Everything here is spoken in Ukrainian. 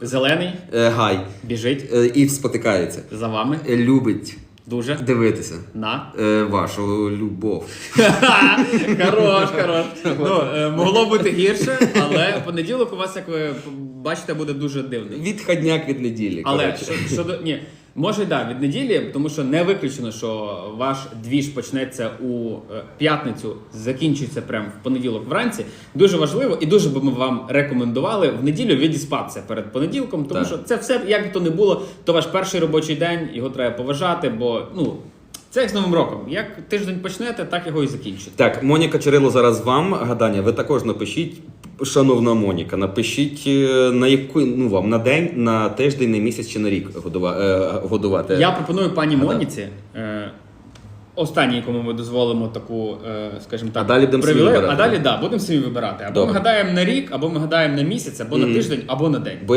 Зелений е, гай біжить е, і спотикається. за вами. Е, Любить Дуже дивитися на. е, вашу любов. Хорош, хорош. Ну, е, могло бути гірше, але понеділок у вас, як ви бачите, буде дуже дивний. Відходняк від неділі. Але коротше. що- щодо ні, може й да, від неділі, тому що не виключено, що ваш двіж почнеться у е, п'ятницю, закінчиться прямо в понеділок вранці. Дуже важливо і дуже би ми вам рекомендували в неділю відіспатися перед понеділком, тому Так. що це все, як би то не було, то ваш перший робочий день, його треба поважати, бо ну. Це як з Новим роком. Як тиждень почнете, так його і закінчите. Так, Моніка Чарило зараз вам гадання. Ви також напишіть, шановна Моніка, напишіть е, на яку ну вам на день, на тиждень, на місяць чи на рік е, годувати. Я пропоную пані Моніці. Е, Останній, якому ми дозволимо таку, е, скажімо так, А далі будемо самі вибирати. А далі да, будемо самі вибирати. Або Добре. ми гадаємо на рік, або ми гадаємо на місяць, або на тиждень, або на день. Бо